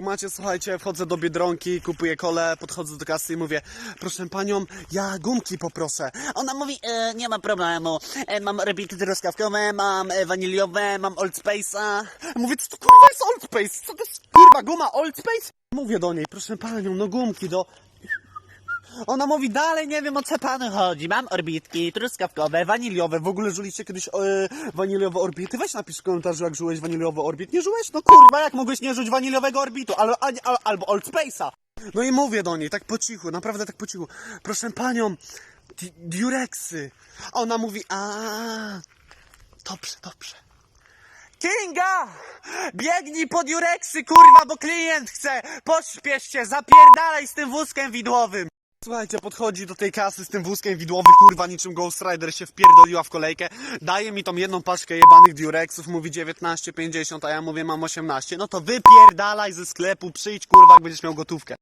Kumacie, słuchajcie, wchodzę do Biedronki, kupuję kole, podchodzę do kasy i mówię, proszę panią, ja gumki poproszę. Ona mówi, e, nie ma problemu. E, mam orbity truskawkowe, mam e, waniliowe, mam Old Space'a. Mówię, co to kurwa jest Old Space? Co to jest kurwa guma Old Space? Mówię do niej, proszę panią, no gumki do... Ona mówi dalej, nie wiem o co panu chodzi. Mam orbitki truskawkowe, waniliowe. W ogóle żuliście kiedyś e, waniliowe orbity? Weź napisz w komentarzu, jak żułeś waniliowy orbit. Nie żułeś? No kurwa, jak mogłeś nie żuć waniliowego orbitu? Albo, al, albo Old Space'a. No i mówię do niej, tak po cichu, naprawdę tak po cichu. Proszę panią, di- diureksy. A ona mówi, a dobrze, dobrze. Kinga! Biegnij po diureksy, kurwa, bo klient chce! Pośpiesz się, zapierdalaj z tym wózkiem widłowym! Słuchajcie, podchodzi do tej kasy z tym wózkiem widłowym, kurwa, niczym Ghost Rider się wpierdoliła w kolejkę. Daje mi tą jedną paczkę jebanych diureksów, mówi 19,50, a ja mówię mam 18. No to wypierdalaj ze sklepu, przyjdź, kurwa, jak będziesz miał gotówkę.